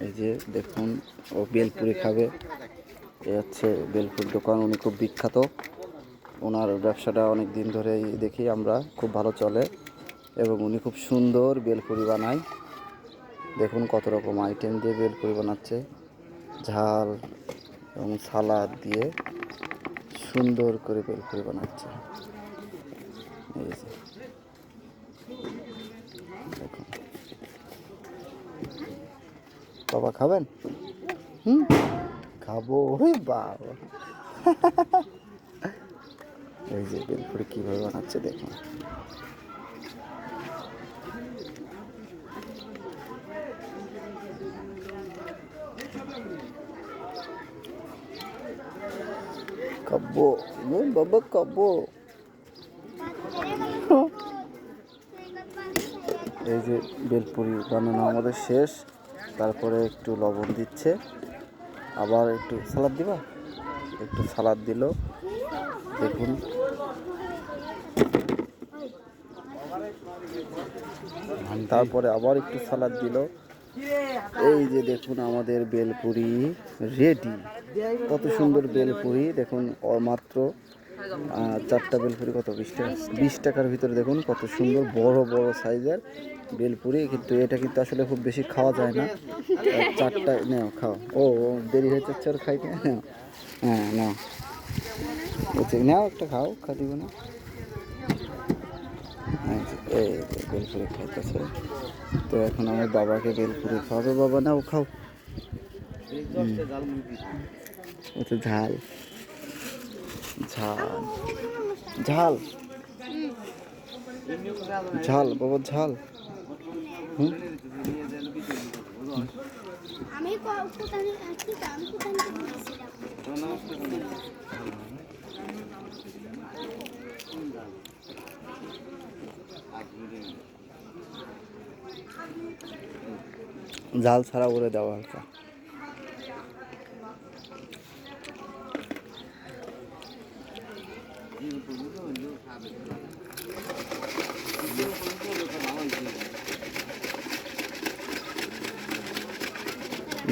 এই যে দেখুন, ও বেলপুরি খাবে। এ হচ্ছে বেলপুর দোকান, উনি খুব বিখ্যাত। ওনার ব্যবসাটা অনেক দিন ধরেই দেখি আমরা, খুব ভালো চলে। এবং উনি খুব সুন্দর বেলপুরি বানায়। দেখুন কত রকম আইটেম দিয়ে বেলপুরি বানাচ্ছে। ঝাল এবং সালাদ দিয়ে সুন্দর করে বেলপুরি বানাচ্ছে। বাবা খাবেন? হুম? খাব। ওরে বাবা। এই যে বেলপুরি কীভাবে বানাচ্ছে দেখুন। বাবা এই যে বেলপুরি বানানো আমাদের শেষ। তারপরে একটু লবণ দিচ্ছে। আবার একটু সালাদ দিবা? একটু সালাদ দিল। দেখুন। তারপরে আবার একটু সালাদ দিল। এই যে দেখুন আমাদের বেলপুরি রেডি। কত সুন্দর বেলপুরি। দেখুন মাত্র চারটা বেলপুরি কত? বিশ টাকা। বিশ টাকার ভিতরে দেখুন কত সুন্দর বড় বড় সাইজের বেলপুরি। কিন্তু এটা কিন্তু আসলে খুব বেশি খাওয়া যায় না। চারটা নেও, খাও। ও দেরি হয়ে যাচ্ছে আর খাইতে হ্যাঁ নাও। নাও, একটা খাও, খা দিব না। এই বেলপুরি খাইতেছে। তো এখন আমার বাবাকে বেলপুরি খাওয়াবে। বাবা, নাও, খাও। ও তো ঝাল। ঝাল। ঝাল? ঝাল বাবা ঝাল। ঝাল ছাড়া করে দেওয়া হালকা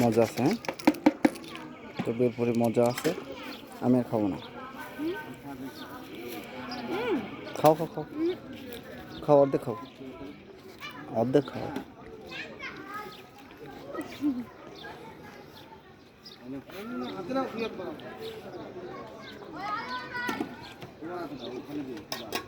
মজা আছে হ্যাঁ? তো বেরপুরি মজা আছে, আমি আর খাব না। খাও খাও খাও। খাও, অর্ধেক খাও। অর্ধেক খাও। 그러나그다음을거 리.